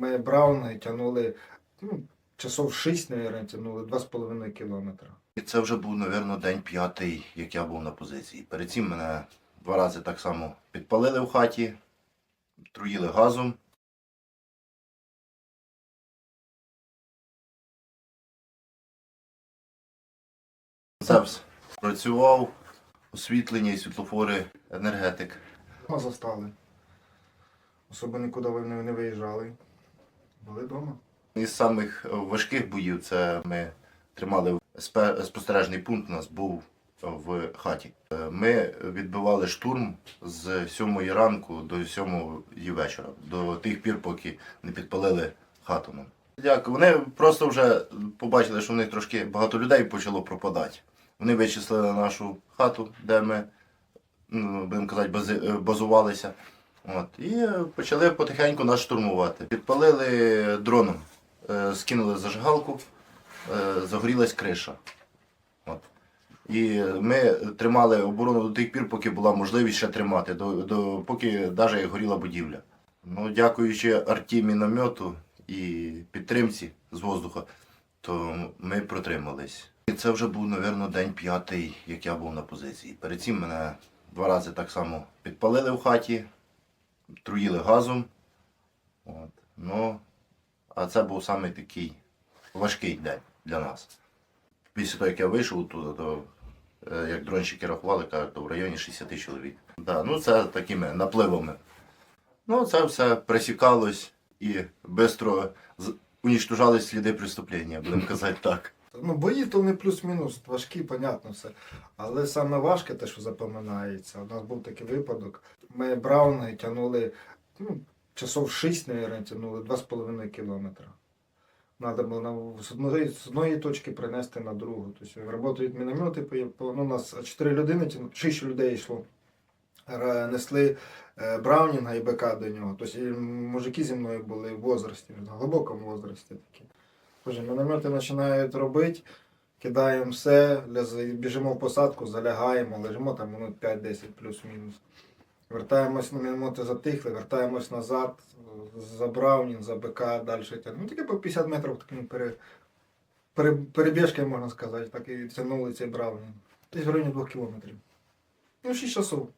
Ми Брауни тягнули ну, часов 6, мабуть, тягнули 2,5 кілометра. І це вже був, мабуть, день п'ятий, як я був на позиції. Перед цим мене два рази так само підпалили в хаті, труїли газом. Зевс працював, освітлення і світлофори, енергетик. Дома застали. Особо нікуди вони не виїжджали. Були вдома. Із самих е, важких боїв це ми тримали спостережний пункт у нас був в хаті. Е, Ми відбивали штурм з 7 ранку до 7 вечора, до тих пір, поки не підпалили хату. нам. Дякую. Вони просто вже побачили, що в них трошки багато людей почало пропадати. Вони вичислили нашу хату, де ми, ну, будемо казати, е, базувалися. От, і е, почали потихеньку нас штурмувати. Підпалили дроном, е, скинули зажигалку, е, загорілась криша. От. І ми тримали оборону до тих пір, поки була можливість ще тримати, до, до, поки навіть горіла будівля. Ну, дякуючи арті міномету і підтримці з воздуха, то ми протримались. І це вже був, мабуть, день п'ятий, як я був на позиції. Перед цим мене два рази так само підпалили в хаті, труїли газом. От. Ну, а це був саме такий важкий день для нас. Після того, як я вийшов туди, то е, як дронщики рахували, кажуть, то в районі 60 чоловік. Да, ну це такими напливами. Ну, це все пресікалось і швидко унічтожались сліди преступлення, будемо казати так. Ну, бої то вони плюс-мінус, важкі, понятно все. Але саме важке те, що запам'ятається. У нас був такий випадок. Ми Брауни тягнули ну, часов 6, мабуть, тягнули 2,5 кілометра. Надо було на- з одної, з одної точки принести на другу. Тобто працюють міномети, ну, у нас 4 людини, тягну- 6 людей йшло. Несли е, Браунінга і БК до нього. Тобто мужики зі мною були в возрасті, в глибокому возрасті такі. Боже, міномети починають робити, кидаємо все, біжимо в посадку, залягаємо, лежимо там минут 5-10 плюс-мінус. Вертаємось на міномети затихли, вертаємось назад, за Браунін, за БК, далі. Ну таке по 50 метрів такими пере, пере, перебіжки, можна сказати, так і тягнули цей Браунін. Десь в районі 2 кілометрів. Ну, 6 часов.